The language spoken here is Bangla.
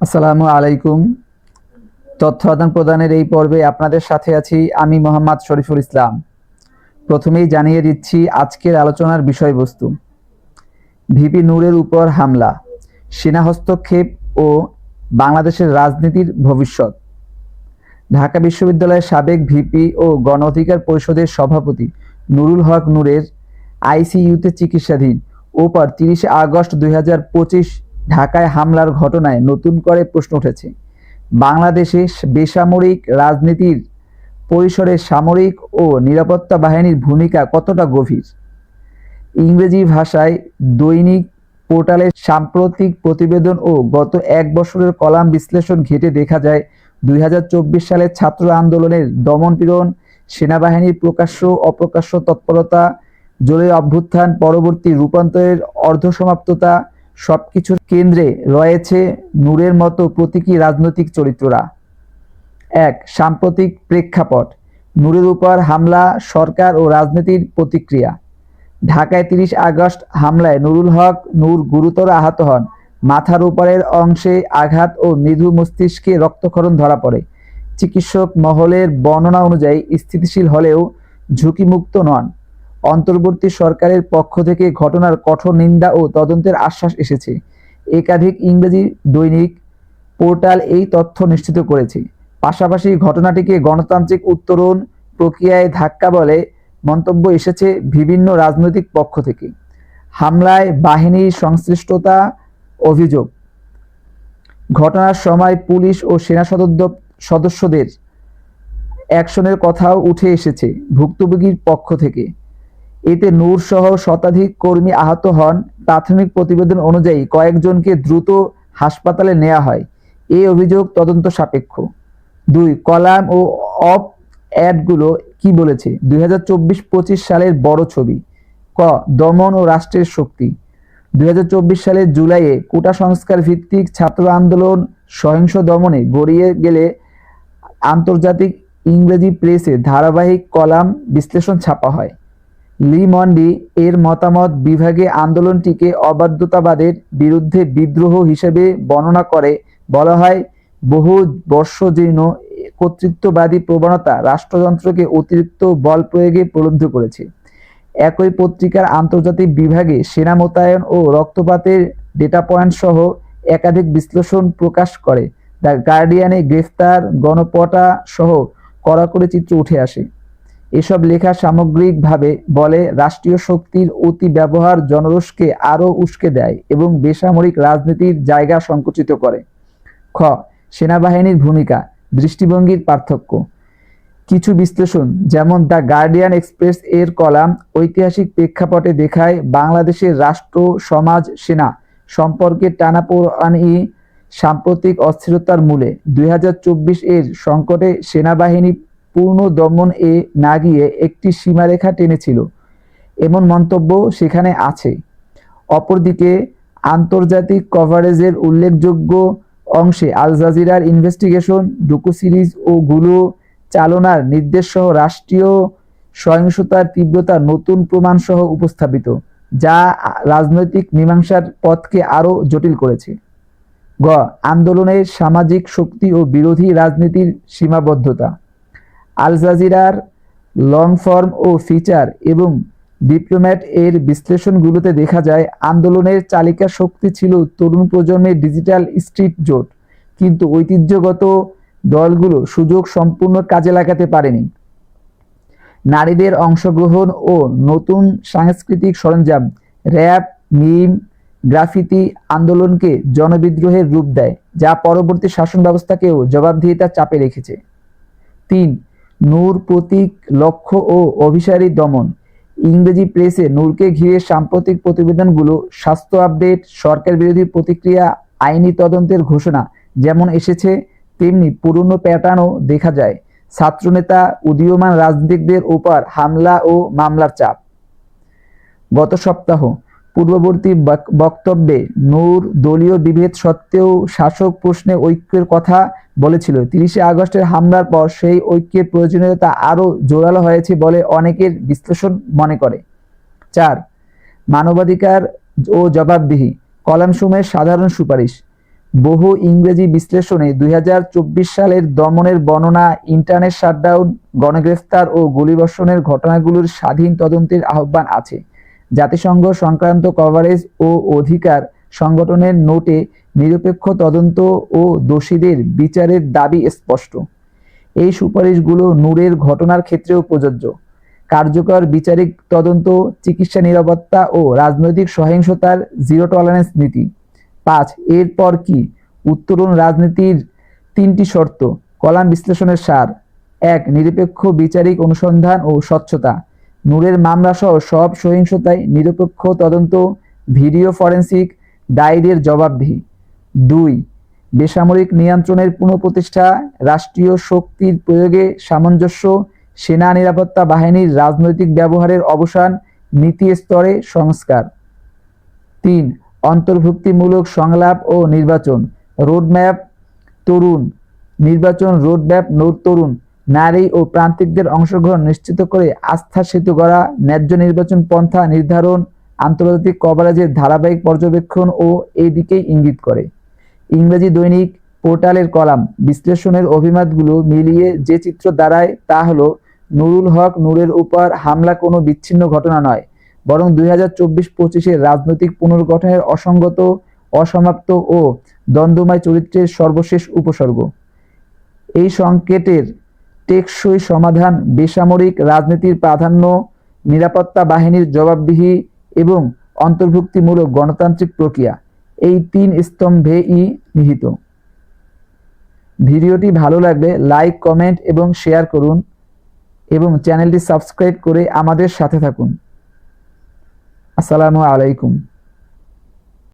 আসসালামু আলাইকুম। তথ্য আদান প্রদানের এই পর্বে আপনাদের সাথে আছি আমি মোহাম্মদ শরীফুল ইসলাম। প্রথমেই জানিয়ে দিচ্ছি আজকের আলোচনার বিষয়বস্তু। ভিপি নূরের উপর হামলা, সেনা হস্তক্ষেপ ও বাংলাদেশের রাজনীতির ভবিষ্যৎ। ঢাকা বিশ্ববিদ্যালয়ের সাবেক ভিপি ও গণ অধিকার পরিষদের সভাপতি নুরুল হক নূরের আইসিইউতে চিকিৎসাধীন ওপর তিরিশে আগস্ট দুই হাজার পঁচিশ ঢাকায় হামলার ঘটনায় নতুন করে প্রশ্ন উঠেছে। বাংলাদেশে বেসামরিক রাজনীতির পরিসরে সামরিক ও নিরাপত্তা বাহিনীর ভূমিকা কতটা গভীর? ইংরেজি ভাষায় দৈনিক পোর্টালের সাম্প্রতিক প্রতিবেদন ও গত এক বছরের কলাম বিশ্লেষণ ঘেটে দেখা যায়, দুই হাজার চব্বিশ সালের ছাত্র আন্দোলনের দমনপীড়ন, সেনাবাহিনীর প্রকাশ্য অপ্রকাশ্য তৎপরতা জলের অভ্যুত্থান, পরবর্তী রূপান্তরের অর্ধসমাপ্ততা সবকিছুর কেন্দ্রে রয়েছে নূরের মতো প্রতীকী রাজনৈতিক চরিত্ররা। এক, সাম্প্রতিক প্রেক্ষাপট। নূরের উপর হামলা, সরকার ও রাজনীতির প্রতিক্রিয়া। ঢাকায় তিরিশ আগস্ট হামলায় নুরুল হক, নূর গুরুতর আহত হন। মাথার উপরের অংশে আঘাত ও মৃদু মস্তিষ্কে রক্তক্ষরণ ধরা পড়ে। চিকিৎসক মহলের বর্ণনা অনুযায়ী স্থিতিশীল হলেও ঝুঁকিমুক্ত নন। অন্তর্বর্তী সরকারের পক্ষ থেকে ঘটনার কঠোর নিন্দা ও তদন্তের আশ্বাস এসেছে। একাধিক ইংরেজি দৈনিক পোর্টাল এই তথ্য নিশ্চিত করেছে। পাশাপাশি ঘটনাটিকে গণতান্ত্রিক উত্তরণ প্রক্রিয়ায় ধাক্কা বলে মন্তব্য এসেছে বিভিন্ন রাজনৈতিক পক্ষ থেকে। হামলায় বাহিনীর সংশ্লিষ্টতা অভিযোগ। ঘটনার সময় পুলিশ ও সেনা সদস্য সদস্যদের অ্যাকশনের কথাও উঠে এসেছে ভুক্তভোগীর পক্ষ থেকে। এতে নূর সহ শতাধিক কর্মী আহত হন। প্রাথমিক প্রতিবেদন অনুযায়ী কয়েকজনকে দ্রুত হাসপাতালে নেওয়া হয়। এই অভিযোগ তদন্ত সাপেক্ষ। দুই, কলাম ও অফ অ্যাডগুলো কি বলেছে? দুই হাজার সালের বড় ছবি। ক, দমন ও রাষ্ট্রের শক্তি। দুই হাজার চব্বিশ সালের জুলাইয়ে কোটা সংস্কার ভিত্তিক ছাত্র আন্দোলন সহিংস দমনে গড়িয়ে গেলে আন্তর্জাতিক ইংরেজি প্রেসে ধারাবাহিক কলাম বিশ্লেষণ ছাপা হয়। লি মন্ডি এর মতামত বিভাগে আন্দোলনটিকে অবাধ্যতাবাদের বিরুদ্ধে বিদ্রোহ হিসেবে বর্ণনা করে। বলা হয়, বহু বর্ষজীর্ণ কর্তৃত্ববাদী প্রবণতা রাষ্ট্রযন্ত্রকে অতিরিক্ত বল প্রয়োগে প্রলুব্ধ করেছে। একই পত্রিকার আন্তর্জাতিক বিভাগে সেনা মোতায়েন ও রক্তপাতের ডেটা পয়েন্ট সহ একাধিক বিশ্লেষণ প্রকাশ করে। দ্য গার্ডিয়ানে গ্রেফতার গণপটা সহ কড়াকড়ি চিত্র উঠে আসে। এসব লেখা সামগ্রিকভাবে বলে, রাষ্ট্রীয় শক্তির অতি ব্যবহার জনরোষকে আরও উস্কে দেয় এবং বেসামরিক রাজনীতির জায়গা সংকুচিত করে। খ, সেনাবাহিনীর ভূমিকা, দৃষ্টিভঙ্গির পার্থক্য। কিছু বিশ্লেষণ, যেমন দ্য গার্ডিয়ান এক্সপ্রেস এর কলাম, ঐতিহাসিক প্রেক্ষাপটে দেখায় বাংলাদেশের রাষ্ট্র, সমাজ, সেনা সম্পর্কে টানাপোড়ানি সাম্প্রতিক অস্থিরতার মূলে। দুই হাজার চব্বিশ এর সংকটে সেনাবাহিনী পূর্ণ দমন এ না গিয়ে একটি সীমারেখা টেনেছিল। এমন মন্তব্য সেখানে আছে। অপরদিকে, আন্তর্জাতিক কভারেজের উল্লেখযোগ্য অংশে আল জাজিরার ইনভেস্টিগেশন ডুকু সিরিজ ও গুলো চালনার নির্দেশ সহ রাষ্ট্রীয় সহিংসতার তীব্রতা নতুন প্রমাণ সহ উপস্থাপিত, যা রাজনৈতিক মীমাংসার পথকে আরও জটিল করেছে। গ, আন্দোলনের সামাজিক শক্তি ও বিরোধী রাজনীতির সীমাবদ্ধতা। আল জাজিরার লং ফর্ম ও ফিচার এবং ডিপ্লোম্যাট এর বিশ্লেষণগুলোতে দেখা যায়, আন্দোলনের চালিকা শক্তি ছিল তরুণ প্রজন্মের ডিজিটাল স্ট্রিট জোট। কিন্তু ঐতিহ্যগত দলগুলো সুযোগ সম্পূর্ণ কাজে লাগাতে পারেনি। নারীদের অংশগ্রহণ ও নতুন সাংস্কৃতিক সরঞ্জাম র্যাপ মিম গ্রাফিতি আন্দোলনকে জনবিদ্রোহের রূপ দেয়, যা পরবর্তী শাসন ব্যবস্থাকেও জবাবদিহিতার চাপে রেখেছে। তিন নূর প্রতীক লক্ষ্য ও অভিসারী দমন। ইংরেজি প্রেসে নূরকে ঘিরে সাম্প্রতিক প্রতিবেদনগুলো, স্বাস্থ্য আপডেট, সরকার বিরোধী প্রতিক্রিয়া, আইনি তদন্তের ঘোষণা যেমন এসেছে, তেমনি পুরনো প্যাটার্নও দেখা যায়। ছাত্রনেতা, উদীয়মান রাজনীতিকদের উপর হামলা ও মামলার চাপ। গত সপ্তাহ পূর্ববর্তী বক- বক্তব্যে নূর দলীয় বিভেদ সত্ত্বেও শাসক প্রশ্নে ঐক্যের কথা বলেছিল। তিরিশে আগস্টের হামলার পর সেই ঐক্যের প্রয়োজনীয়তা আরও জোরালো হয়েছে বলে অনেকের বিশ্লেষণ মনে করে। চার, মানবাধিকার ও জবাবদিহি কলামসমূহের সাধারণ সুপারিশ। বহু ইংরেজি বিশ্লেষণে দুই হাজার চব্বিশ সালের দমনের বর্ণনা, ইন্টারনেট শাটডাউন, গণগ্রেফতার ও গুলিবর্ষণের ঘটনাগুলোর স্বাধীন তদন্তের আহ্বান আছে। জাতিসংঘ সংক্রান্ত কভারেজ ও অধিকার সংগঠনের নোটে নিরপেক্ষ তদন্ত ও দোষীদের বিচারের দাবি স্পষ্ট। এই সুপারিশগুলো নূরের ঘটনার ক্ষেত্রেও প্রযোজ্য। কার্যকর বিচারিক তদন্ত, চিকিৎসা নিরাপত্তা ও রাজনৈতিক সহিংসতার জিরো টলারেন্স নীতি। পাঁচ, এরপর কি? উত্তরণ রাজনীতির তিনটি শর্ত, কলাম বিশ্লেষণের সার। এক, নিরপেক্ষ বিচারিক অনুসন্ধান ও স্বচ্ছতা। নূরের মামলা সহ সব সহিংসতায় নিরপেক্ষ তদন্ত, ভিডিও ফরেন্সিক, ডায়েরির জবাবদিহি। দুই, বেসামরিক নিয়ন্ত্রণের পুনঃপ্রতিষ্ঠা, রাষ্ট্রীয় শক্তির প্রয়োগে সামঞ্জস্য, সেনা নিরাপত্তা বাহিনীর রাজনৈতিক ব্যবহারের অবসান, নীতি স্তরে সংস্কার। তিন, অন্তর্ভুক্তিমূলক সংলাপ ও নির্বাচন। রোডম্যাপ তরুণ। নির্বাচন রোডম্যাপ তরুণ। নারী ও প্রান্তিকদের অংশগ্রহণ নিশ্চিত করে আস্থা সেতু গড়া, ন্যায্য নির্বাচন পন্থা নির্ধারণ, আন্তর্জাতিক কভারেজের ধারাবাহিক পর্যবেক্ষণ ও এই দিকেই ইঙ্গিত করে। ইংরেজি দৈনিক পোর্টালের কলাম বিশ্লেষণের অভিমতগুলো মিলিয়ে যে চিত্র দাঁড়ায় তা হলো, নুরুল হক নূরের উপর হামলা কোনো বিচ্ছিন্ন ঘটনা নয়, বরং দুই হাজার চব্বিশ পঁচিশের রাজনৈতিক পুনর্গঠনের অসঙ্গত, অসমাপ্ত ও দ্বন্দ্বময় চরিত্রের সর্বশেষ উপসর্গ। এই সংকেতের টেকসই সমাধান, বেসামরিক রাজনীতির প্রাধান্য, নিরাপত্তা বাহিনীর জবাবদিহি এবং অন্তর্ভুক্তিমূলক গণতান্ত্রিক প্রক্রিয়া। এই তিন স্তম্ভেই নিহিত। ভিডিওটি ভালো লাগলে লাইক, কমেন্ট এবং শেয়ার করুন এবং চ্যানেলটি সাবস্ক্রাইব করে আমাদের সাথে থাকুন। আসসালামু আলাইকুম।